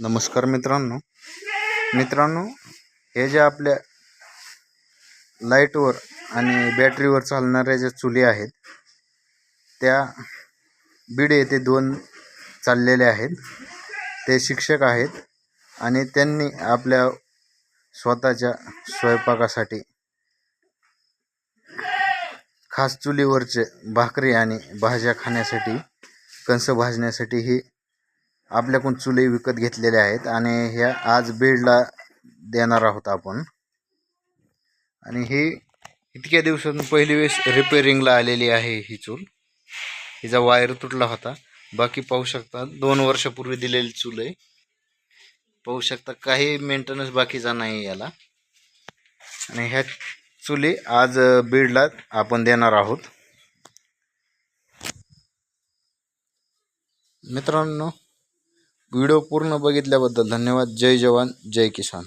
नमस्कार मित्रांनो. मित्रांनो हे जे आपल्या लाईटवर आणि बॅटरीवर चालणाऱ्या ज्या चुली आहेत त्या बीड येथे दोन चाललेल्या आहेत. ते शिक्षक आहेत आणि त्यांनी आपल्या स्वतःच्या स्वयंपाकासाठी खास चुलीवरचे भाकरी आणि भाज्या खाण्यासाठी कंस भाजण्यासाठी ही आपल्याकडून चुले विकत घेतलेल्या आहेत आणि ह्या आज बीडला देणार आहोत आपण. आणि ही इतक्या दिवसातून पहिली वेळेस रिपेरिंगला आलेली आहे ही चूल. हिचा वायर तुटला होता. बाकी पाहू शकता दोन वर्षापूर्वी दिलेली चूल आहे. पाहू शकता काही मेंटेनन्स बाकीचा नाही याला. आणि ह्या चुली आज बीडला आपण देणार आहोत. मित्रांनो व्हिडिओ पूर्ण बघितल्याबद्दल धन्यवाद. जय जवान जय किसान.